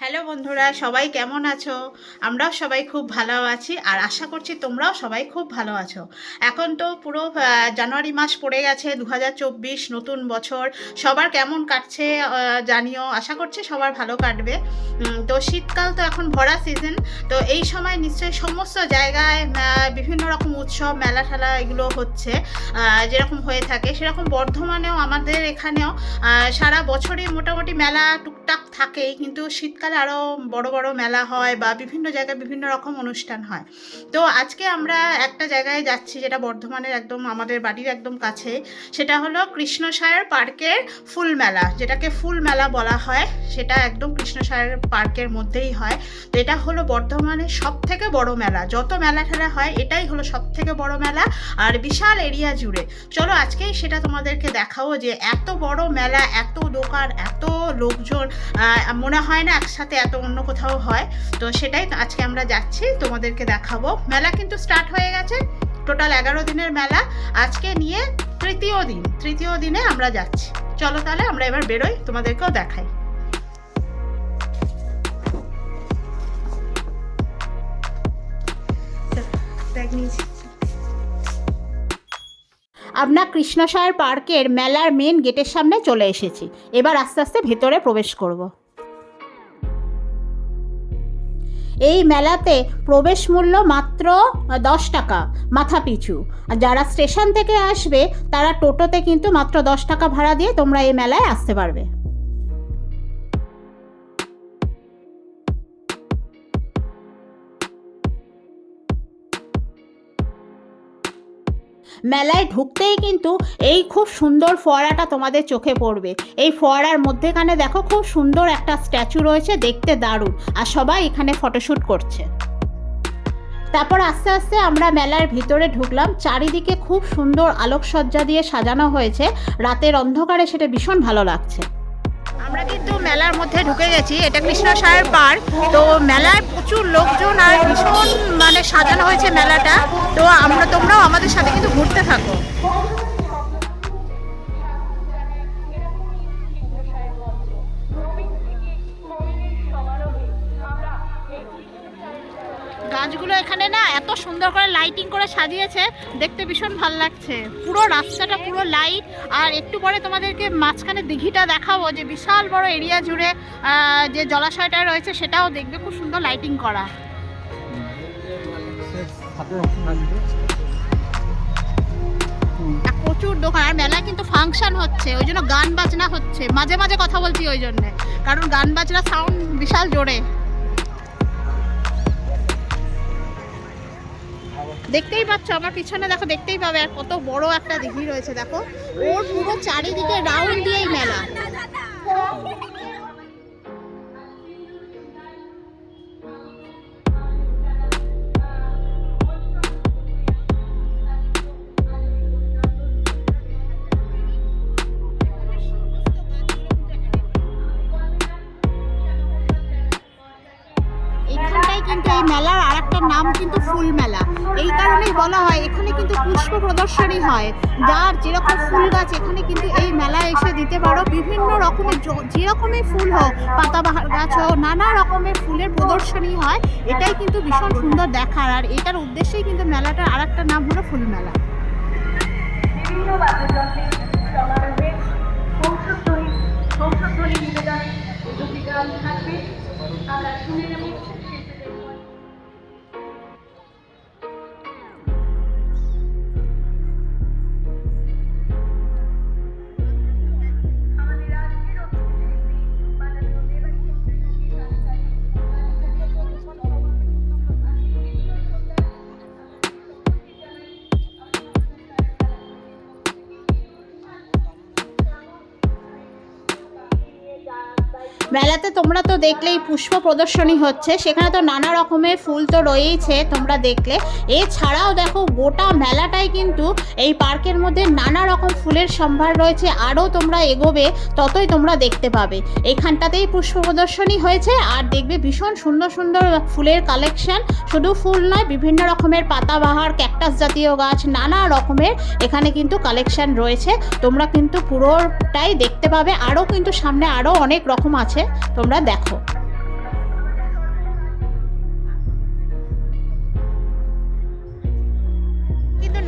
Hello বন্ধুরা, সবাই কেমন আছো? আমরাও সবাই খুব ভালো আছি আর আশা করছি তোমরাও সবাই খুব ভালো আছো। এখন তো পুরো জানুয়ারি মাস পড়ে গেছে দু হাজার চব্বিশ, নতুন বছর। সবার কেমন কাটছে জানিও, আশা করছি সবার ভালো কাটবে। তো শীতকাল তো এখন ভরা সিজন তো এই সময় নিশ্চয়ই সমস্ত জায়গায় বিভিন্ন রকম উৎসব মেলা ঠেলা এগুলো হচ্ছে যেরকম হয়ে থাকে। সেরকম বর্ধমানেও, আমাদের এখানেও সারা বছরই মোটামুটি মেলা টুকটাক থাকেই, কিন্তু শীতকালে আরও বড় বড় মেলা হয় বা বিভিন্ন জায়গায় বিভিন্ন রকম অনুষ্ঠান হয়। তো আজকে আমরা একটা জায়গায় যাচ্ছি যেটা বর্ধমানের একদম, আমাদের বাড়ির একদম কাছে। সেটা হলো কৃষ্ণসায়র পার্কের ফুল মেলা, যেটাকে ফুল মেলা বলা হয়। সেটা একদম কৃষ্ণসায়র পার্কের মধ্যেই হয়। তো এটা হলো বর্ধমানের সব থেকে বড় মেলা। যত মেলা ঠেলা হয়, এটাই হলো সব থেকে বড় মেলা আর বিশাল এরিয়া জুড়ে। চলো আজকেই সেটা তোমাদেরকে দেখাবো যে এত বড় মেলা, এত দোকান, এত লোকজন মনে হয় না একসাথে এত অন্য কোথাও হয়। তো সেটাই আজকে আমরা যাচ্ছি, তোমাদেরকে দেখাবো। মেলা কিন্তু স্টার্ট হয়ে গেছে টোটাল এগারো দিনের মেলা। আজকে নিয়ে তৃতীয় দিন, তৃতীয় দিনে আমরা যাচ্ছি। চলো তাহলে আমরা এবার বেরোই, তোমাদেরকেও দেখাই। নিয়েছি। আমরা কৃষ্ণসায়র পার্কের মেলার মেন গেটের সামনে চলে এসেছি। এবার আস্তে আস্তে ভেতরে প্রবেশ করব। এই মেলাতে প্রবেশ মূল্য মাত্র দশ টাকা, মাথা পিছু। আর যারা স্টেশন থেকে আসবে, তারা টোটোতে কিন্তু মাত্র দশ টাকা ভাড়া দিয়ে তোমরা এই মেলায় আসতে পারবে। মেলায় ঢুকতেই কিন্তু এই খুব সুন্দর ফোয়ারাটা তোমাদের চোখে পড়বে। এই ফোয়ারার মধ্যেখানে দেখো খুব সুন্দর একটা স্ট্যাচু রয়েছে, দেখতে দারুণ। আর সবাই এখানে ফটোশ্যুট করছে। তারপর আস্তে আস্তে আমরা মেলার ভিতরে ঢুকলাম। চারিদিকে খুব সুন্দর আলোকসজ্জা দিয়ে সাজানো হয়েছে। রাতের অন্ধকারে সেটা ভীষণ ভালো লাগছে। আমরা কিন্তু মেলার মধ্যে ঢুকে গেছি। এটা কৃষ্ণসায়ের পার্ক। তো মেলায় প্রচুর লোকজন আর ভীষণ মানে সাজানো হয়েছে মেলাটা। তো আমরা তোমরাও আমাদের সাথে কিন্তু ঘুরতে থাকো। এখানে না এত সুন্দর করে লাইটিং করে সাজিয়েছে, দেখতে ভীষণ ভালো লাগছে। পুরো রাস্তাটা পুরো লাইট আর একটু পরে তোমাদেরকে মাঝখানে দিঘিটা দেখাবো, যে বিশাল বড় এরিয়া জুড়ে যে জলাশয়টা রয়েছে সেটাও দেখবে, খুব সুন্দর লাইটিং করা। প্রচুর দোকান, আর মেলায় কিন্তু ফাংশন হচ্ছে, ওই জন্য গান বাজনা হচ্ছে। মাঝে মাঝে কথা বলছি ওই জন্যে, কারণ গান বাজনা সাউন্ড বিশাল জোরে। দেখতেই পাচ্ছ আমার পিছনে, দেখো, দেখতেই পাবে আর কত বড় একটা দিঘি রয়েছে, দেখো। ওর পুরো চারিদিকে রাউন্ড দিয়েই মেলা। বলা হয়, এখানে কিন্তু পুষ্প প্রদর্শনী হয়। যার যেরকম ফুল গাছ, এখানে কিন্তু এই মেলায় এসে দিতে পারো। বিভিন্ন রকমের যেরকমই ফুল হোক, পাতাবাহার গাছ হোক, নানা রকমের ফুলের প্রদর্শনী হয়। এটাই কিন্তু ভীষণ সুন্দর দেখার। আর এটার উদ্দেশ্যেই কিন্তু মেলাটার আর একটা নাম হলো ফুল মেলা। আমরা শুনে নেব মেলাতে তোমরা তো দেখলেই পুষ্প প্রদর্শনী হচ্ছে, সেখানে তো নানা রকমের ফুল তো রয়েইছে তোমরা দেখলে। এছাড়াও দেখো, গোটা মেলাটাই কিন্তু এই পার্কের মধ্যে নানা রকম ফুলের সম্ভার রয়েছে, আরও তোমরা এগোবে, ততই তোমরা দেখতে পাবে। এখানটাতেই পুষ্প প্রদর্শনী হয়েছে, আর দেখবে ভীষণ সুন্দর সুন্দর ফুলের কালেকশন। শুধু ফুল নয়, বিভিন্ন রকমের পাতাবাহার, ক্যাকটাস জাতীয় গাছ, নানা রকমের এখানে কিন্তু কালেকশন রয়েছে। তোমরা কিন্তু পুরোটাই দেখতে পাবে, আরও কিন্তু সামনে আরও অনেক রকম আছে। তোমরা দেখো।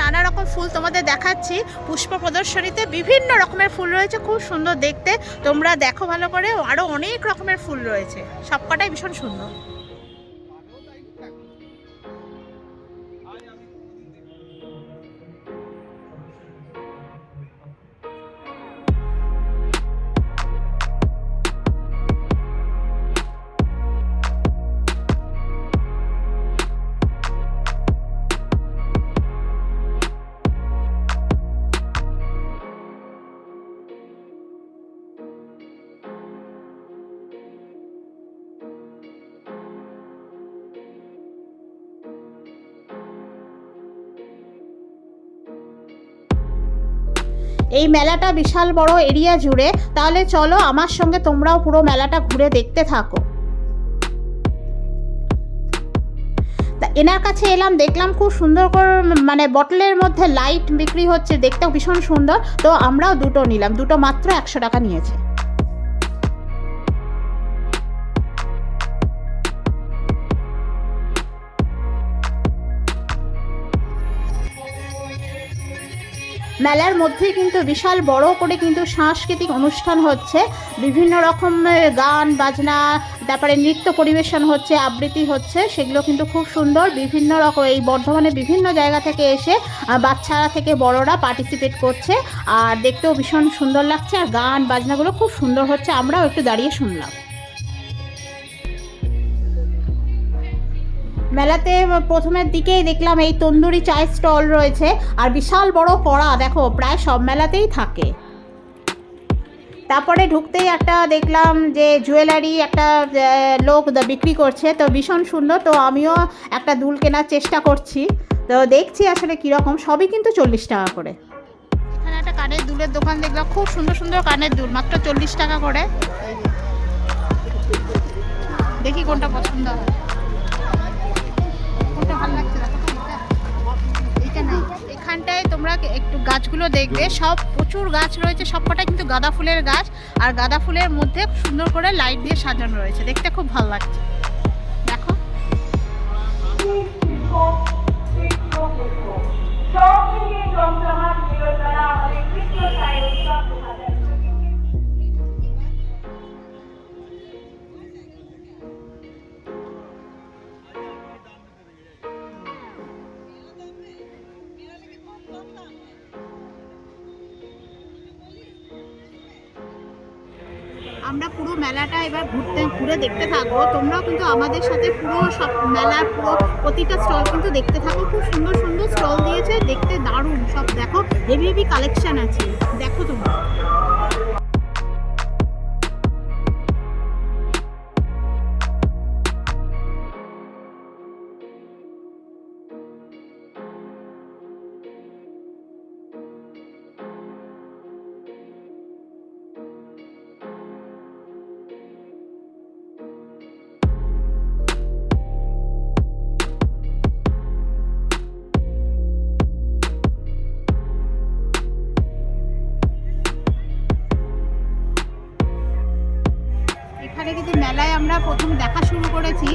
নানা রকম ফুল তোমাদের দেখাচ্ছি। পুষ্প প্রদর্শনীতে বিভিন্ন রকমের ফুল রয়েছে, খুব সুন্দর দেখতে। তোমরা দেখো ভালো করে, আরও অনেক রকমের ফুল রয়েছে। সবকটাই ভীষণ সুন্দর। এই মেলাটা বিশাল বড় এরিয়া জুড়ে, তাহলে চলো আমার সঙ্গে তোমরাও পুরো মেলাটা ঘুরে দেখতে থাকো। তা এনার কাছে এলাম, দেখলাম খুব সুন্দর করে মানে বটলের মধ্যে লাইট বিক্রি হচ্ছে, দেখতেও ভীষণ সুন্দর। তো আমরাও দুটো নিলাম, দুটো মাত্র একশো টাকা নিয়েছে। মেলার মধ্যেই কিন্তু বিশাল বড় করে কিন্তু সাংস্কৃতিক অনুষ্ঠান হচ্ছে। বিভিন্ন রকম গান, বাজনা, তারপরে নৃত্য পরিবেশন হচ্ছে, আবৃত্তি হচ্ছে, সেগুলো কিন্তু খুব সুন্দর। বিভিন্ন রকম এই বর্ধমানে বিভিন্ন জায়গা থেকে এসে বাচ্চারা থেকে বড়রা পার্টিসিপেট করছে। আর দেখতেও ভীষণ সুন্দর লাগছে। আর গান, বাজনাগুলো খুব সুন্দর হচ্ছে। আমরাও একটু দাঁড়িয়ে শুনলাম। মেলাতে প্রথমের দিকেই দেখলাম এই তন্দুরি চায়ের স্টল রয়েছে আর বিশাল বড় কড়া, দেখো, প্রায় সব মেলাতেই থাকে। তারপরে ঢুকতেই একটা দেখলাম যে জুয়েলারি একটা লোক বিক্রি করছে, তো ভীষণ সুন্দর, তো আমিও একটা দুল কেনার চেষ্টা করছি। তো দেখছি আসলে কীরকম, সবই কিন্তু চল্লিশ টাকা করে। এখানে একটা কানের দুলের দোকান দেখলাম, খুব সুন্দর সুন্দর কানের দুল, মাত্র চল্লিশ টাকা করে। দেখি কোনটা পছন্দ হয়। এখানটায় তোমরা একটু গাছগুলো দেখবে, সব প্রচুর গাছ রয়েছে সবকটা কিন্তু গাঁদা ফুলের গাছ, আর গাঁদা ফুলের মধ্যে সুন্দর করে লাইট দিয়ে সাজানো রয়েছে, দেখতে খুব ভালো লাগছে। দেখো। সব পুরো মেলাটা এবার ঘুরতে, ঘুরে দেখতে থাকব। তোমরাও কিন্তু আমাদের সাথে পুরো সব মেলার পুরো প্রতিটা স্টল কিন্তু দেখতে থাকো। খুব সুন্দর সুন্দর স্টল দিয়েছে। দেখতে দারুণ। সব দেখো হেভি হেভি কালেকশান আছে। দেখো তোমরা। প্রথম দেখা শুরু করেছি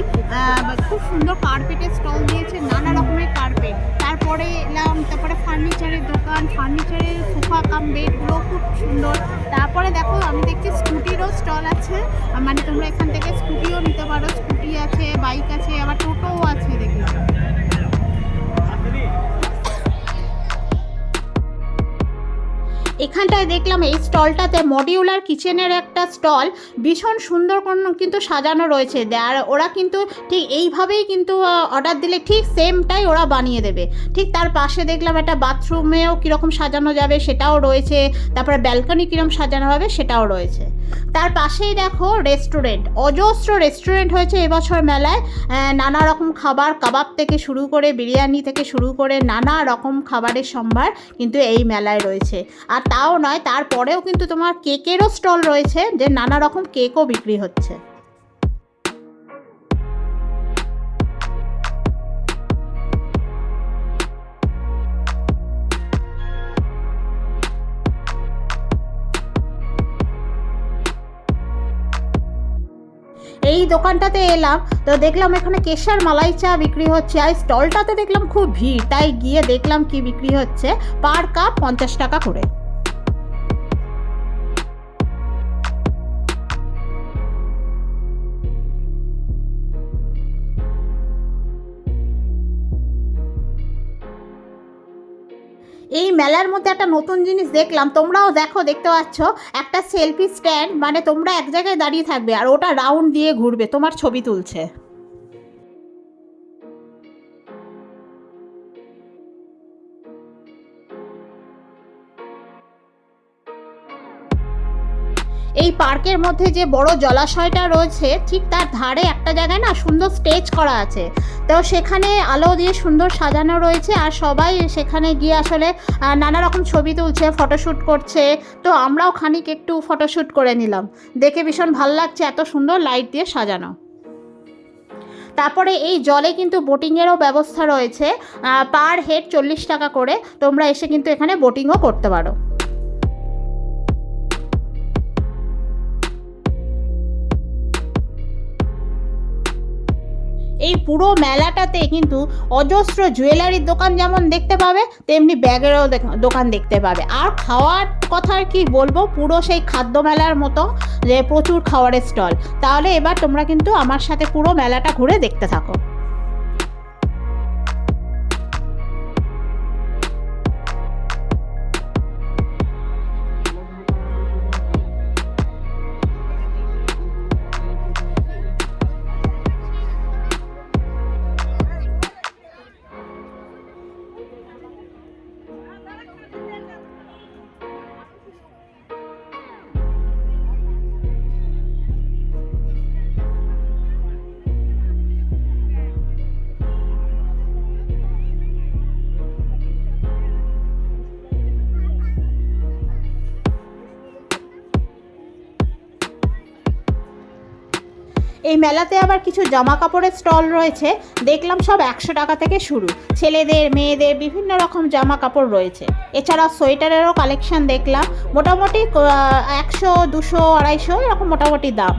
খুব সুন্দর কার্পেটের স্টল দিয়েছে, নানা রকমের কার্পেট। তারপরে এলাম, তারপরে ফার্নিচারের দোকান, ফার্নিচারের সোফা, কাম বেডগুলো খুব সুন্দর। তারপরে দেখো, আমি দেখছি স্কুটিরও স্টল আছে মানে তোমরা এখান থেকে স্কুটিও নিতে পারো, স্কুটি আছে, বাইক আছে, আবার টোটোও আছে দেখলাম। এখানটায় দেখলাম এই স্টলটাতে মডিউলার কিচেনের একটা স্টল ভীষণ সুন্দর কোন- কিন্তু সাজানো রয়েছে। আর ওরা কিন্তু ঠিক এইভাবেই কিন্তু অর্ডার দিলে ঠিক সেমটাই ওরা বানিয়ে দেবে। ঠিক তার পাশে দেখলাম একটা বাথরুমেও কীরকম সাজানো যাবে সেটাও রয়েছে। তারপরে ব্যালকনি কীরকম সাজানো হবে সেটাও রয়েছে। তার পাশেই দেখো রেস্টুরেন্ট অজস্র রেস্টুরেন্ট হয়েছে এবছর মেলায়। নানা রকম খাবার, কাবাব থেকে শুরু করে, বিরিয়ানি থেকে শুরু করে নানা রকম খাবারের সম্ভার কিন্তু এই মেলায় রয়েছে। আর তাও নয়, তারপরেও কিন্তু তোমার কেকেরও স্টল রয়েছে যে নানা রকম কেকও বিক্রি হচ্ছে। এই দোকানটাতে এলাম, তো দেখলাম এখানে কেশার মালাই চা বিক্রি হচ্ছে, আর স্টলটাতে দেখলাম খুব ভিড়, তাই গিয়ে দেখলাম কি বিক্রি হচ্ছে, পার কাপ পঞ্চাশ টাকা করে। এই মেলার মধ্যে একটা নতুন জিনিস দেখলাম। তোমরাও দেখো, দেখতে পাচ্ছ, একটা সেলফি স্ট্যান্ড মানে তোমরা এক জায়গায় দাঁড়িয়ে থাকবে আর ওটা রাউন্ড দিয়ে ঘুরবে। তোমার ছবি তুলছে। এই পার্কের মধ্যে যে বড় জলাশয়টা রয়েছে, ঠিক তার ধারে একটা জায়গায় না সুন্দর স্টেজ করা আছে। তো সেখানে আলো দিয়ে সুন্দর সাজানো রয়েছে আর সবাই সেখানে গিয়ে আসলে নানা রকম ছবি তুলছে ফটোশ্যুট করছে। তো আমরাও খানিক একটু ফটোশ্যুট করে নিলাম। দেখে ভীষণ ভালো লাগছে এত সুন্দর লাইট দিয়ে সাজানো। তারপরে এই জলে কিন্তু বোটিংয়েরও ব্যবস্থা রয়েছে। পার হেড চল্লিশ টাকা করে। তোমরা এসে কিন্তু এখানে বোটিংও করতে পারো। এই পুরো মেলাটাতে কিন্তু অজস্র জুয়েলারির দোকান যেমন দেখতে পাবে, তেমনি ব্যাগেরও দোকান দেখতে পাবে। আর খাওয়ার কথা কি বলব, পুরো সেই খাদ্য মেলার মতো যে প্রচুর খাওয়ারের স্টল। তাহলে এবার তোমরা কিন্তু আমার সাথে পুরো মেলাটা ঘুরে দেখতে থাকো। এই মেলাতে আবার কিছু জামা কাপড়ের স্টল রয়েছে। দেখলাম সব একশো টাকা থেকে শুরু। ছেলেদের, মেয়েদের বিভিন্ন রকম জামা কাপড় রয়েছে। এছাড়া সোয়েটারেরও কালেকশন দেখলাম। মোটামুটি একশো, দুশো, আড়াইশো, এরকম মোটামুটি দাম।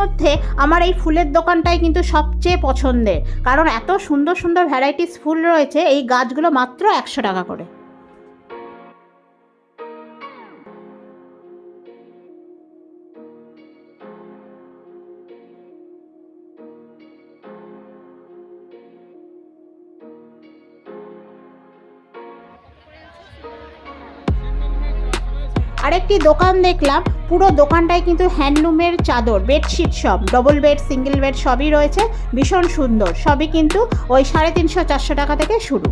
মধ্যে আমার এই ফুলের দোকানটাই কিন্তু সবচেয়ে পছন্দের। কারণ এত সুন্দর সুন্দর ভ্যারাইটিস ফুল রয়েছে, এই গাছগুলো মাত্র একশো টাকা করে। আরেকটি দোকান দেখলাম, পুরো দোকানটায় কিন্তু হ্যান্ডলুমের চাদর, বেডশিট সব ডবল বেড সিঙ্গেল বেড সবই রয়েছে, ভীষণ সুন্দর, সবই কিন্তু ওই সাড়ে তিনশো, চারশো টাকা থেকে শুরু।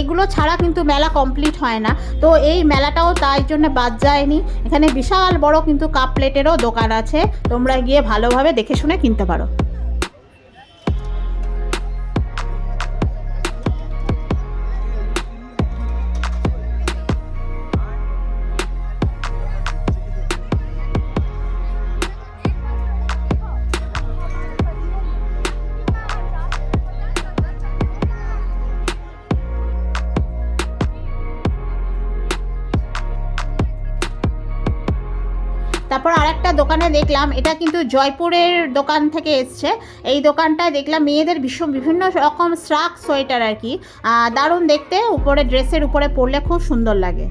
এগুলো ছাড়া কিন্তু মেলা কমপ্লিট হয় না। তো এই মেলাটাও তাই জন্য বাদ যায়নি। এখানে বিশাল বড় কিন্তু কাপ প্লেটেরও দোকান আছে। তোমরা গিয়ে ভালোভাবে দেখে শুনে কিনতে পারো। দোকানে দেখলাম, এটা কিন্তু জয়পুরের দোকান থেকে এসছে। এই দোকানটায় দেখলাম মেয়েদের ভীষণ বিভিন্ন রকম স্ট্রাক সোয়েটার আর কি। দারুণ দেখতে, উপরে ড্রেসের উপরে পরলে খুব সুন্দর লাগে।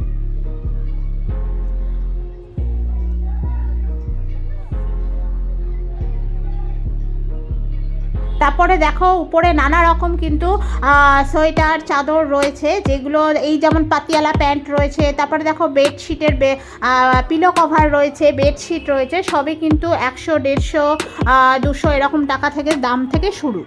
তারপরে দেখো উপরে নানা রকম কিন্তু সোয়েটার, চাদর রয়েছে, যেগুলো এই যেমন পাতিয়ালা প্যান্ট রয়েছে, তারপরে দেখো বেডশিটের বে পিলো কভার রয়েছে, বেডশিট রয়েছে, সবই কিন্তু একশো, দেড়শো দুশো এরকম টাকা থেকে দাম থেকে শুরু।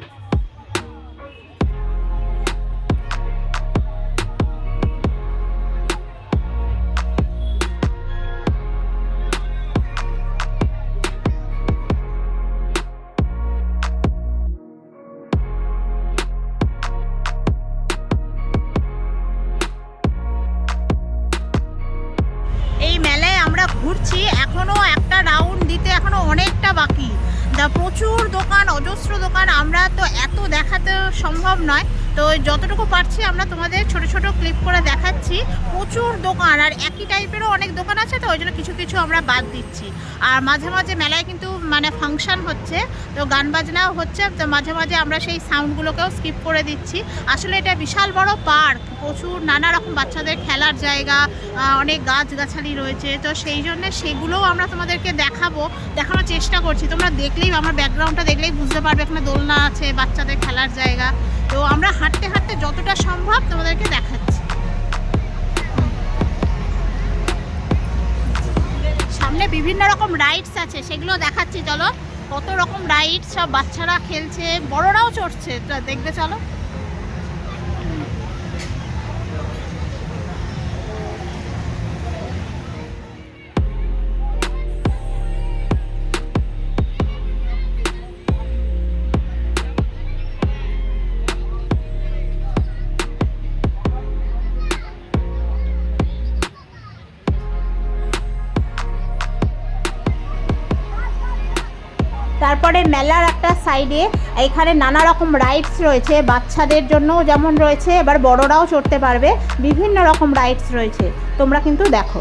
যতটুকু পারছি আমরা তোমাদের ছোট ছোট ক্লিপ করে দেখাচ্ছি। প্রচুর দোকান আর একই টাইপেরও অনেক দোকান আছে তো, ওই জন্য কিছু কিছু আমরা বাদ দিচ্ছি। আর মাঝে মাঝে মেলায় কিন্তু মানে ফাংশন হচ্ছে, তো গান বাজনাও হচ্ছে, তো মাঝে মাঝে আমরা সেই সাউন্ডগুলোকেও স্কিপ করে দিচ্ছি। আসলে এটা বিশাল বড় পার্ক প্রচুর নানা রকম বাচ্চাদের খেলার জায়গা অনেক গাছগাছালি রয়েছে, তো সেই জন্য সেগুলোও আমরা তোমাদেরকে দেখাবো, দেখানোর চেষ্টা করছি। তোমরা দেখলেই, আমার ব্যাকগ্রাউন্ডটা দেখলেই বুঝতে পারবে এখানে দোলনা আছে, বাচ্চাদের খেলার জায়গা। তো আমরা হাঁটতে হাঁটতে যতটা সম্ভব তোমাদেরকে দেখাচ্ছি। সামনে বিভিন্ন রকম রাইডস আছে, সেগুলো দেখাচ্ছি, চলো। কত রকম রাইডস সব বাচ্চারা খেলছে, বড়রাও চড়ছে দেখবে, চলো। মেলার একটা সাইডে এখানে নানা রকম রাইডস রয়েছে। বাচ্চাদের জন্য যেমন রয়েছে, এবার বড়রাও চড়তে পারবে। বিভিন্ন রকম রাইডস রয়েছে। তোমরা কিন্তু দেখো।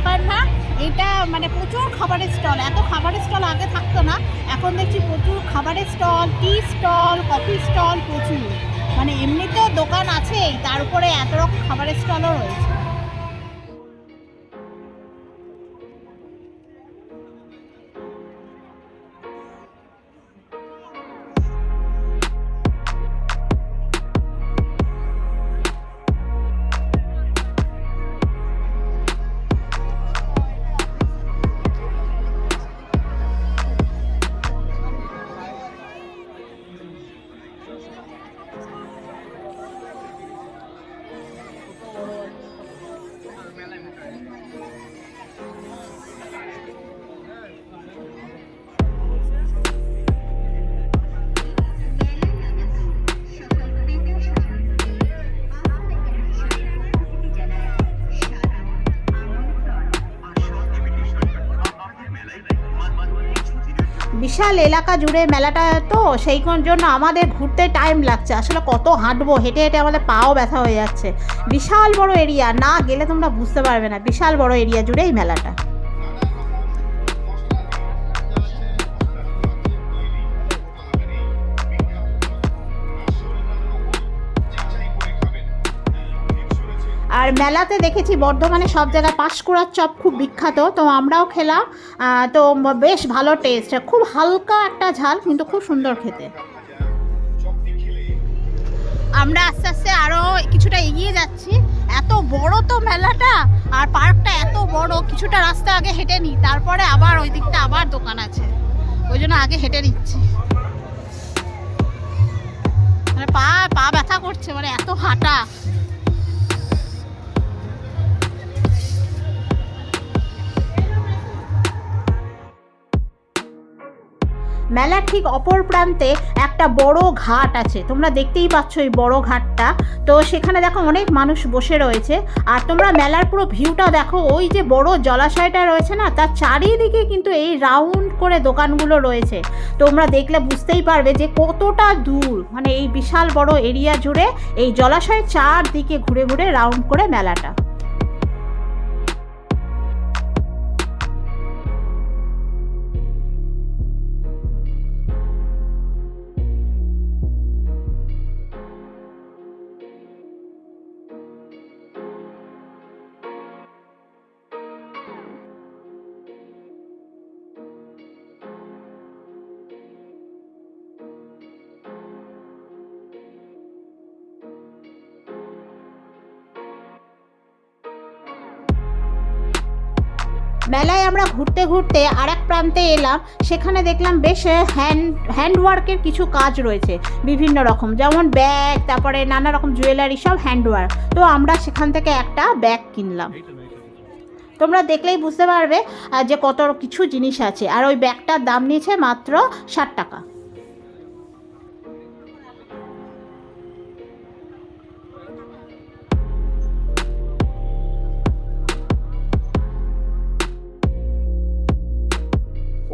ব্যাপার না। এটা মানে প্রচুর খাবারের স্টল। এত খাবারের স্টল আগে থাকতো না। এখন দেখছি প্রচুর খাবারের stall, tea stall, coffee stall প্রচুর। মানে এমনিতেও দোকান আছেই, তার উপরে এত রকম খাবারের স্টলও রয়েছে। বিশাল এলাকা জুড়ে মেলাটা তো সেই জন্য আমাদের ঘুরতে টাইম লাগছে। আসলে কত হাঁটবো, হেঁটে হেঁটে আমাদের পাও ব্যথা হয়ে যাচ্ছে। বিশাল বড় এরিয়া না গেলে তোমরা বুঝতে পারবে না। বিশাল বড় এরিয়া জুড়ে এই মেলাটা। আর মেলাতে দেখেছি বর্ধমানে সব জায়গায় পাঁশকুড়ার চপ খুব বিখ্যাত। তো আমরাও খেলাম। তো বেশ ভালো টেস্ট খুব হালকা একটা ঝাল, কিন্তু খুব সুন্দর খেতে। আমরা আস্তে আস্তে আরও কিছুটা এগিয়ে যাচ্ছি। এত বড় তো মেলাটা, আর পার্কটা এত বড়, কিছুটা রাস্তা আগে হেঁটে নিই তারপরে আবার ওই দিকটা আবার দোকান আছে। ওই জন্য আগে হেঁটে নিচ্ছি। মানে পা পা ব্যথা করছে মানে এত হাঁটা। মেলার ঠিক অপর প্রান্তে একটা বড় ঘাট আছে। তোমরা দেখতেই পাচ্ছ এই বড় ঘাটটা। তো সেখানে দেখো অনেক মানুষ বসে রয়েছে। আর তোমরা মেলার পুরো ভিউটা দেখো, ওই যে বড় জলাশয়টা রয়েছে না, তার চারিদিকে কিন্তু এই রাউন্ড করে দোকানগুলো রয়েছে। তোমরা দেখলে বুঝতেই পারবে যে কতটা দূর মানে এই বিশাল বড় এরিয়া জুড়ে এই জলাশয়ের চারদিকে ঘুরে ঘুরে রাউন্ড করে মেলাটা। আমরা ঘুরতে ঘুরতে আর এক প্রান্তে এলাম, সেখানে দেখলাম বেশ হ্যান্ড হ্যান্ডওয়ার্কের কিছু কাজ রয়েছে, বিভিন্ন রকম। যেমন ব্যাগ তারপরে নানা রকম জুয়েলারি সব হ্যান্ডওয়ার্ক তো আমরা সেখান থেকে একটা ব্যাগ কিনলাম। তোমরা দেখলেই বুঝতে পারবে যে কত কিছু জিনিস আছে। আর ওই ব্যাগটার দাম নিয়েছে মাত্র ষাট টাকা।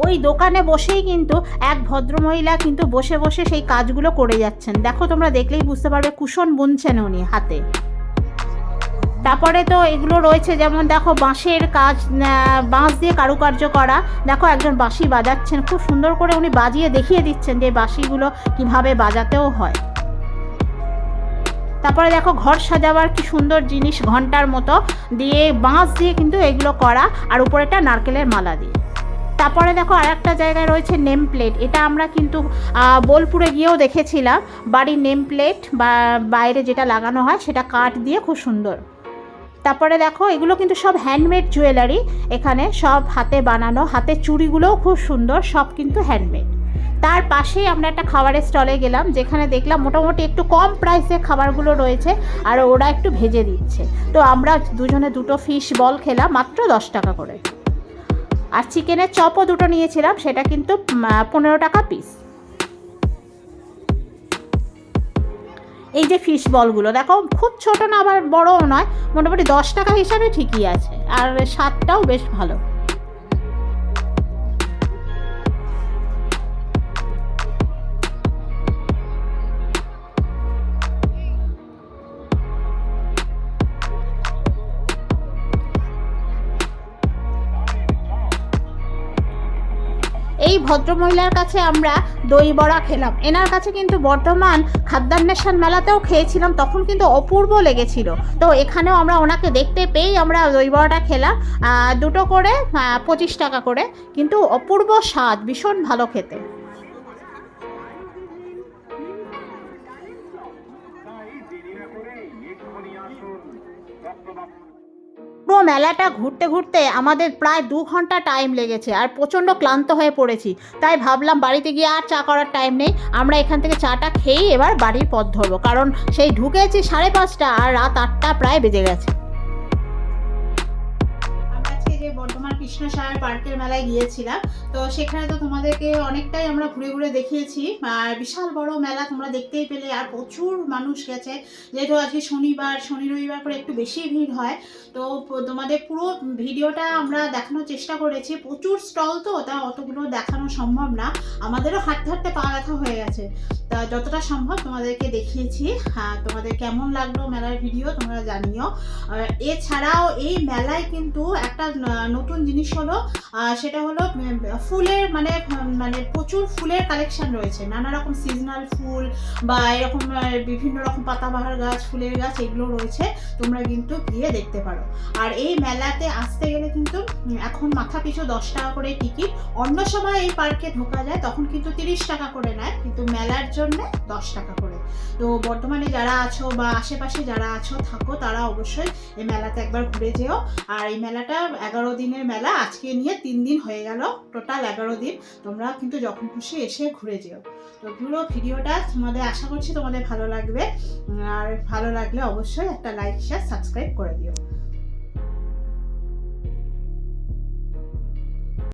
ওই দোকানে বসেই কিন্তু এক ভদ্রমহিলা কিন্তু বসে বসে সেই কাজগুলো করে যাচ্ছেন। দেখো তোমরা দেখলেই বুঝতে পারবে কুশন বুনছেন উনি হাতে। তারপরে তো এগুলো রয়েছে, যেমন দেখো বাঁশের কাজ বাঁশ দিয়ে কারুকার্য করা। দেখো একজন বাঁশি বাজাচ্ছেন, খুব সুন্দর করে উনি বাজিয়ে দেখিয়ে দিচ্ছেন যে বাঁশিগুলো কীভাবে বাজাতেও হয়। তারপরে দেখো ঘর সাজাবার কি সুন্দর জিনিস ঘণ্টার মতো। দিয়ে বাঁশ দিয়ে কিন্তু এগুলো করা, আর উপরেটা নারকেলের মালা দিয়ে। তারপরে দেখো আর একটা জায়গায় রয়েছে নেম প্লেট এটা আমরা কিন্তু বোলপুরে গিয়েও দেখেছিলাম। বাড়ির নেম প্লেট বা বাইরে যেটা লাগানো হয় সেটা কাঠ দিয়ে খুব সুন্দর। তারপরে দেখো এগুলো কিন্তু সব হ্যান্ডমেড জুয়েলারি এখানে সব হাতে বানানো হাতের চুড়িগুলোও খুব সুন্দর, সব কিন্তু হ্যান্ডমেড তার পাশেই আমরা একটা খাবারের স্টলে গেলাম, যেখানে দেখলাম মোটামুটি একটু কম প্রাইসে খাবারগুলো রয়েছে আর ওরা একটু ভেজে দিচ্ছে। তো আমরা দুজনে দুটো ফিশ বল খেলাম, মাত্র দশ টাকা করে। আর চিকেনের চপও দুটো নিয়েছিলাম, সেটা কিন্তু পনেরো টাকা পিস এই যে ফিশ বলগুলো দেখো, খুব ছোট না, আবার বড়ও নয়, মোটামুটি দশ টাকা হিসাবে ঠিকই আছে, আর স্বাদটাও বেশ ভালো। ভদ্রমহিলার কাছে আমরা দই বড়া খেলাম। এনার কাছে কিন্তু বর্ধমান খাদ্যান্বেষণ মেলাতেও খেয়েছিলাম, তখন কিন্তু অপূর্ব লেগেছিল। তো এখানেও আমরা ওনাকে দেখতে পেয়েই আমরা দই বড়াটা খেলাম। দুটো করে পঁচিশ টাকা করে। কিন্তু অপূর্ব স্বাদ, ভীষণ ভালো খেতে। পুরো মেলাটা ঘুরতে ঘুরতে আমাদের প্রায় দু ঘণ্টা টাইম লেগেছে আর প্রচণ্ড ক্লান্ত হয়ে পড়েছি। তাই ভাবলাম বাড়িতে গিয়ে আর চা করার টাইম নেই। আমরা এখান থেকে চাটা খেয়েই এবার বাড়ির পথ ধরবো। কারণ সেই ঢুকেছি সাড়ে পাঁচটা আর রাত আটটা প্রায় বেজে গেছে। কৃষ্ণসায়র পার্কের মেলায় গিয়েছিলাম। তো সেখানে তো তোমাদেরকে অনেকটাই আমরা ঘুরে ঘুরে দেখিয়েছি। আর বিশাল বড় মেলা তোমরা দেখতেই পেলে। আর প্রচুর মানুষ গেছে। যেহেতু আজকে শনিবার, শনি রবিবার করে একটু বেশি ভিড় হয়, তো তোমাদের পুরো ভিডিওটা আমরা দেখানোর চেষ্টা করেছি। প্রচুর স্টল তো, তা অতগুলো দেখানো সম্ভব না। আমাদেরও হাঁটতে হাঁটতে পা ব্যথা হয়ে গেছে। তা যতটা সম্ভব তোমাদেরকে দেখিয়েছি। হ্যাঁ তোমাদের কেমন লাগল মেলার ভিডিও তোমরা জানিও। এছাড়াও এই মেলায় কিন্তু একটা নতুন জিনিস হলো সেটা হলো ফুলের মানে মানে প্রচুর ফুলের কালেকশন রয়েছে। নানা রকম সিজনাল ফুল বা এরকম বিভিন্ন রকম পাতাবাহার গাছ, ফুলের গাছ, এগুলো রয়েছে। তোমরা কিন্তু গিয়ে দেখতে পারো। আর এই মেলাতে আসতে গেলে কিন্তু এখন মাথা পিছু দশ টাকা করে টিকিট অন্য সময় এই পার্কে ঢোকা যায়, তখন কিন্তু তিরিশ টাকা করে নেয়। কিন্তু মেলার জন্য দশ টাকা করে। তো বর্তমানে যারা আছো বা আশেপাশে যারা আছো, থাকো, তারা অবশ্যই এই মেলাতে একবার ঘুরে যেও। আর এই মেলাটা এগারো দিনের মেলা, আজকে নিয়ে তিন দিন হয়ে গেল টোটাল এগারো দিন। তোমরা কিন্তু যখন খুশি এসে ঘুরে যেও। তো পুরো ভিডিওটা তোমাদের আশা করছি তোমাদের ভালো লাগবে। আর ভালো লাগলে অবশ্যই একটা লাইক শেয়ার সাবস্ক্রাইব করে দিও।